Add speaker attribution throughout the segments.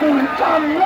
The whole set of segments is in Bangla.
Speaker 1: Cùng chồng!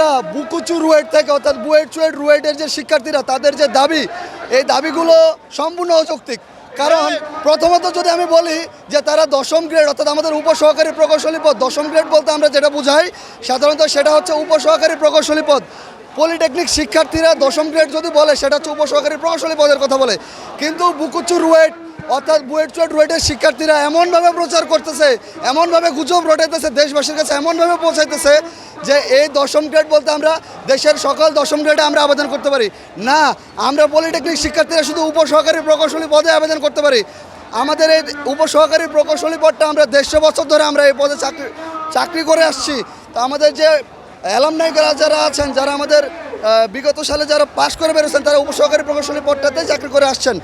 Speaker 2: যারা বুকুচু রুয়েট থেকে, অর্থাৎ বুয়েট চুয়েট রুয়েটের যে শিক্ষার্থীরা, তাদের যে দাবি, এই দাবিগুলো সম্পূর্ণ অযৌক্তিক। কারণ প্রথমত যদি আমি বলি যে তারা দশম গ্রেড অর্থাৎ আমাদের উপসহকারী প্রকৌশলী পদ, দশম গ্রেড বলতে আমরা যেটা বুঝাই, সাধারণত সেটা হচ্ছে উপসহকারী প্রকৌশলী পদ। পলিটেকনিক শিক্ষার্থীরা দশম গ্রেড যদি বলে, সেটা হচ্ছে উপসহকারী প্রকৌশলী পদের কথা বলে। কিন্তু বুকুচু রুয়েট অর্থাৎ বুয়েট চুয়েট রুয়েটের শিক্ষার্থীরা এমনভাবে প্রচার করতেছে, এমনভাবে গুজব রটাইতেছে, দেশবাসীর কাছে এমনভাবে পৌঁছাইতেছে যে এই দশম গ্রেড বলতে আমরা দেশের সকল দশম গ্রেডে আমরা আবেদন করতে পারি। না, আমরা পলিটেকনিক শিক্ষার্থীরা শুধু উপসহকারী প্রকৌশলী পদে আবেদন করতে পারি। আমাদের এই উপসহকারী প্রকৌশলী পদটা আমরা দেড়শো বছর ধরে আমরা এই পদে চাকরি চাকরি করে আসছি। তো আমাদের যে অ্যালামনাইকরা যারা আছেন, যারা আমাদের বিগত সালে যারা পাশ করে বেরোছেন তারা উপসহকারী প্রকৌশলী পদটাতে চাকরি করে আসছেন।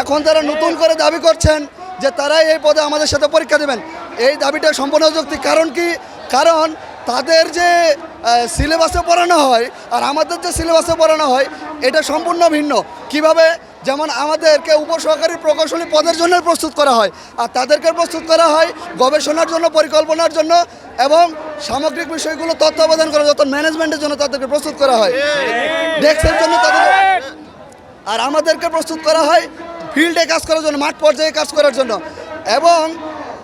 Speaker 2: এখন তারা নতুন করে দাবি করছেন যে তারাই এই পদে আমাদের সাথে পরীক্ষা দেবেন। এই দাবিটা সম্পূর্ণ যুক্তি কারণ কি? কারণ তাদের যে সিলেবাসে পড়ানো হয় আর আমাদের যে সিলেবাসে পড়ানো হয়, এটা সম্পূর্ণ ভিন্ন। কীভাবে যেমন আমাদেরকে উপসহকারী প্রকৌশলী পদের জন্য প্রস্তুত করা হয়, আর তাদেরকে প্রস্তুত করা হয় গবেষণার জন্য, পরিকল্পনার জন্য এবং সামগ্রিক বিষয়গুলো তত্ত্বাবধান করা যত ম্যানেজমেন্টের জন্য তাদেরকে প্রস্তুত করা হয়। ডেস্কের জন্য তাদের আর আমাদেরকে প্রস্তুত করা হয়, ফিল্ডে কাজ করার জন্য, মাঠ পর্যায়ে কাজ করার জন্য। এবং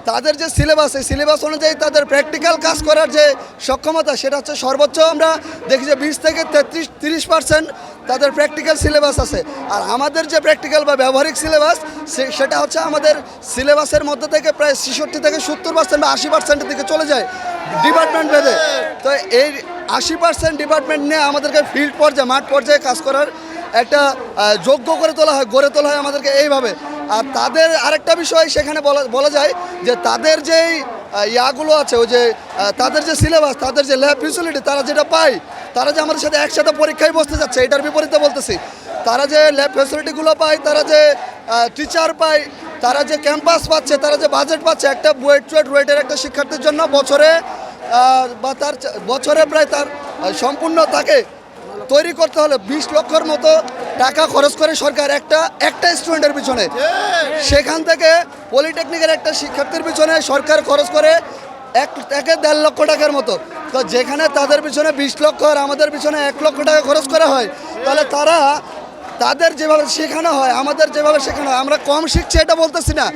Speaker 2: তাদের যে সিলেবাস এই সিলেবাস অনুযায়ী তাদের প্র্যাকটিক্যাল কাজ করার যে সক্ষমতা, সেটা হচ্ছে সর্বোচ্চ আমরা দেখি যে বিশ থেকে তেত্রিশ, তিরিশ পার্সেন্ট তাদের প্র্যাকটিক্যাল সিলেবাস আছে। আর আমাদের যে প্র্যাকটিক্যাল বা ব্যবহারিক সিলেবাস সেটা হচ্ছে আমাদের সিলেবাসের মধ্যে থেকে প্রায় ছেষট্টি থেকে সত্তর পার্সেন্ট বা আশি পার্সেন্টের দিকে চলে যায় ডিপার্টমেন্ট ভেদে। তো এই আশি পার্সেন্ট ডিপার্টমেন্ট নিয়ে আমাদেরকে ফিল্ড পর্যায়ে, মাঠ পর্যায়ে কাজ করার একটা যোগ্য করে তোলা হয়, গড়ে তোলা হয় আমাদেরকে এইভাবে। আর তাদের আরেকটা বিষয় সেখানে বলা বলা যায় যে তাদের যেই ইয়াগুলো আছে, ওই যে তাদের যে সিলেবাস, তাদের যে ল্যাব ফেসিলিটি, তারা যেটা পায়, তারা যে আমাদের সাথে একসাথে পরীক্ষায় বসতে যাচ্ছে, এটার বিপরীতে বলতেছি। তারা যে ল্যাব ফেসিলিটিগুলো পায়, তারা যে টিচার পায়, তারা যে ক্যাম্পাস পাচ্ছে, তারা যে বাজেট পাচ্ছে, একটা বুয়েট চুয়েট রুয়েটের একটা শিক্ষার্থীর জন্য বছরে বা তার বছরে প্রায় তার সম্পূর্ণ তাকে তৈরি করতে হলে বিশ লক্ষর মতো টাকা খরচ করে সরকার একটা একটা স্টুডেন্টের পিছনে। সেখান থেকে পলিটেকনিকের একটা শিক্ষার্থীর পিছনে সরকার খরচ করে এক থেকে দেড় লক্ষ টাকার মতো। তো যেখানে তাদের পিছনে বিশ লক্ষ আর আমাদের পিছনে এক লক্ষ টাকা খরচ করা হয় তাহলে তারা তাদের যেভাবে শেখানো হয়, আমাদের যেভাবে শেখানো হয়, আমরা কম শিখছি, এটা বলতেছি না।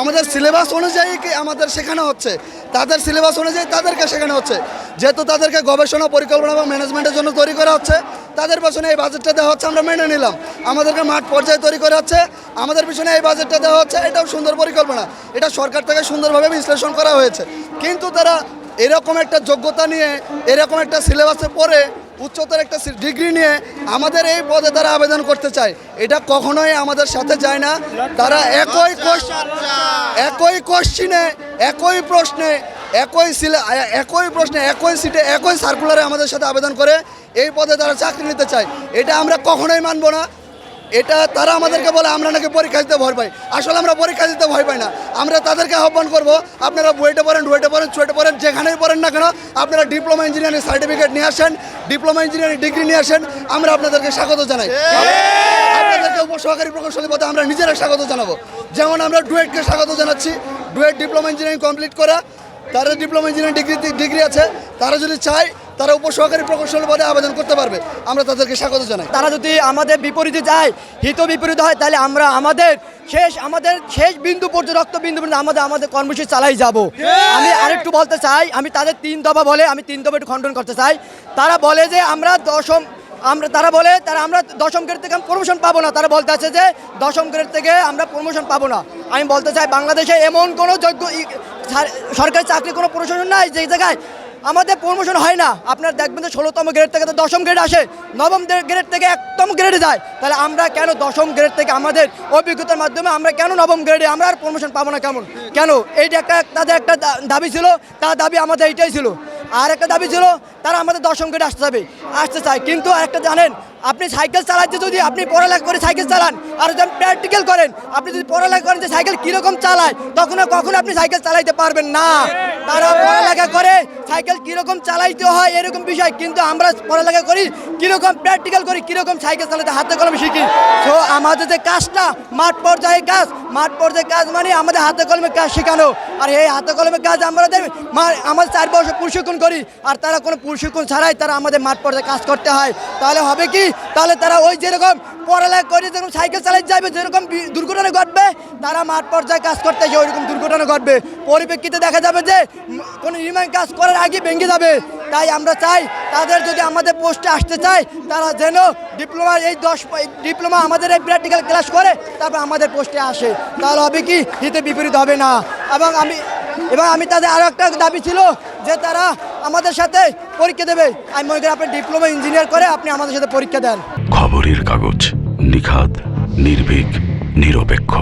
Speaker 2: আমাদের সিলেবাস অনুযায়ী আমাদের শেখানো হচ্ছে? তাদের সিলেবাস অনুযায়ী তাদেরকে শেখানো হচ্ছে। যেহেতু তাদেরকে গবেষণা, পরিকল্পনা এবং ম্যানেজমেন্টের জন্য তৈরি করা হচ্ছে, তাদের পেছনে এই বাজেটটা দেওয়া হচ্ছে, আমরা মেনে নিলাম। আমাদেরকে মাঠ পর্যায়ে তৈরি করা হচ্ছে, আমাদের পিছনে এই বাজেটটা দেওয়া হচ্ছে, এটাও সুন্দর পরিকল্পনা। এটা সরকার থেকে সুন্দরভাবে বিশ্লেষণ করা হয়েছে। কিন্তু তারা এরকম একটা যোগ্যতা নিয়ে, এরকম একটা সিলেবাসে পড়ে উচ্চতর একটা ডিগ্রি নিয়ে আমাদের এই পদে তারা আবেদন করতে চায়। এটা কখনোই আমাদের সাথে যায় না। তারা একই একই কোশ্চিনে একই প্রশ্নে, একই সিলে একই প্রশ্নে, একই সিটে একই সার্কুলারে আমাদের সাথে আবেদন করে এই পদে তারা চাকরি নিতে চায়। এটা আমরা কখনোই মানব না। এটা তারা আমাদেরকে বলে, আমরা নাকি পরীক্ষা দিতে ভয় পাই। আসলে আমরা পরীক্ষা দিতে ভয় পাই না। আমরা তাদেরকে আহ্বান করব, আপনারা বুয়েটে পড়েন ডুয়েটে পড়েন চুয়েটে পড়েন, যেখানেই পড়েন না কেন, আপনারা ডিপ্লোমা ইঞ্জিনিয়ারিং সার্টিফিকেট নিয়ে আসেন, ডিপ্লোমা ইঞ্জিনিয়ারিং ডিগ্রি নিয়ে আসেন, আমরা আপনাদেরকে স্বাগত জানাই। আপনাদেরকে উপসহকারী প্রকৌশলী পদে আমরা নিজেরা স্বাগত জানাব। যেমন আমরা ডুয়েটকে স্বাগত জানাচ্ছি। ডুয়েট ডিপ্লোমা ইঞ্জিনিয়ারিং কমপ্লিট করা, তারা ডিপ্লোমা ইঞ্জিনিয়ারিং ডিগ্রি ডিগ্রি আছে। তারা যদি চায় তারা উপসহকারী প্রকৌশলী পদে আবেদন করতে পারবে। আমরা তাদেরকে স্বাগত জানাই।
Speaker 3: তারা যদি আমাদের বিপরীতে যায় হিত বিপরীত হয় তাহলে আমরা আমাদের শেষ আমাদের শেষ বিন্দু পর্যন্ত রক্ত বিন্দু পর্যন্ত আমাদের আমাদের কর্মসূচি চালাই যাব। আমি আরেকটু বলতে চাই আমি তাদের তিন দফা বলে আমি তিন দফা একটু খণ্ডন করতে চাই। তারা বলে যে আমরা দশম আমরা তারা বলে তারা আমরা দশম গ্রেড থেকে প্রমোশন পাবো না। তারা বলতে আছে যে দশম গ্রেড থেকে আমরা প্রমোশন পাবো না। আমি বলতে চাই বাংলাদেশে এমন কোনো যোগ্য সরকারি চাকরি কোনো প্রশাসন নাই যে জায়গায় আমাদের প্রমোশন হয় না। আপনার দেখবেন যে ষোলোতম গ্রেড থেকে তো দশম গ্রেড আসে। নবম গ্রেড থেকে একদম গ্রেডে যায়। তাহলে আমরা কেন দশম গ্রেড থেকে আমাদের অভিজ্ঞতার মাধ্যমে আমরা কেন নবম গ্রেডে আমরা আর প্রমোশন পাবো না কেমন? কেন? এইটা একটা তাদের একটা দাবি ছিল, তার দাবি আমাদের এইটাই ছিল। আর একটা দাবি ছিল, তারা আমাদের দশম গ্রেডে আসতে যাবে আসতে চায়। কিন্তু একটা জানেন আপনি সাইকেল চালাচ্ছে যদি আপনি পড়ালেখা করে সাইকেল চালান, আর যদি প্র্যাকটিক্যাল করেন, আপনি যদি পড়ালেখা করেন যে সাইকেল কীরকম চালায় তখন কখনো আপনি সাইকেল চালাইতে পারবেন না। তারা পড়ালেখা করে, সাইকেল কীরকম চালাইতে হয় এরকম বিষয়, কিন্তু আমরা পড়ালেখা করি, কীরকম প্র্যাকটিক্যাল করি, কীরকম সাইকেল চালাতে হাতে কলমে শিখি। তো আমাদের যে কাজটা, মাঠ পর্যায়ে কাজ, মাঠ পর্যায়ে কাজ মানে আমাদের হাতে কলমে কাজ শেখানো। আর এই হাতে কলমে কাজ আমাদের আমাদের চার বছর প্রশিক্ষণ করি, আর তারা কোনো প্রশিক্ষণ ছাড়াই তারা আমাদের মাঠ পর্যায়ে কাজ করতে হয়। তাহলে হবে কি? তাহলে তারা ওই যেরকম পড়ালেখা করে যেরকম সাইকেল চালাই যাবে, যেরকম দুর্ঘটনা ঘটবে, তারা মাঠ পর্যায়ে কাজ করতে গিয়ে ওইরকম দুর্ঘটনা ঘটবে। পরিপ্রেক্ষিতে দেখা যাবে যে কোনো নির্মাণ কাজ করার আগে ভেঙে যাবে। তাই আমরা চাই তাদের যদি আমাদের পোস্টে আসতে চায়, তারা যেন ডিপ্লোমা এই দশ ডিপ্লোমা আমাদের এই প্র্যাকটিক্যাল ক্লাস করে, তারপর আমাদের পোস্টে আসে। তাহলে হবে কি, হিতে বিপরীত হবে না। এবং আমি এবং আমি তাদের আরও একটা দাবি ছিল যে তারা আমাদের সাথে পরীক্ষা দেবে। আমি মনে করি আপনি ডিপ্লোমা ইঞ্জিনিয়ার করে আপনি আমাদের সাথে পরীক্ষা দেন।
Speaker 4: খবরের কাগজ নিখাত নির্ভীক, নিরপেক্ষ।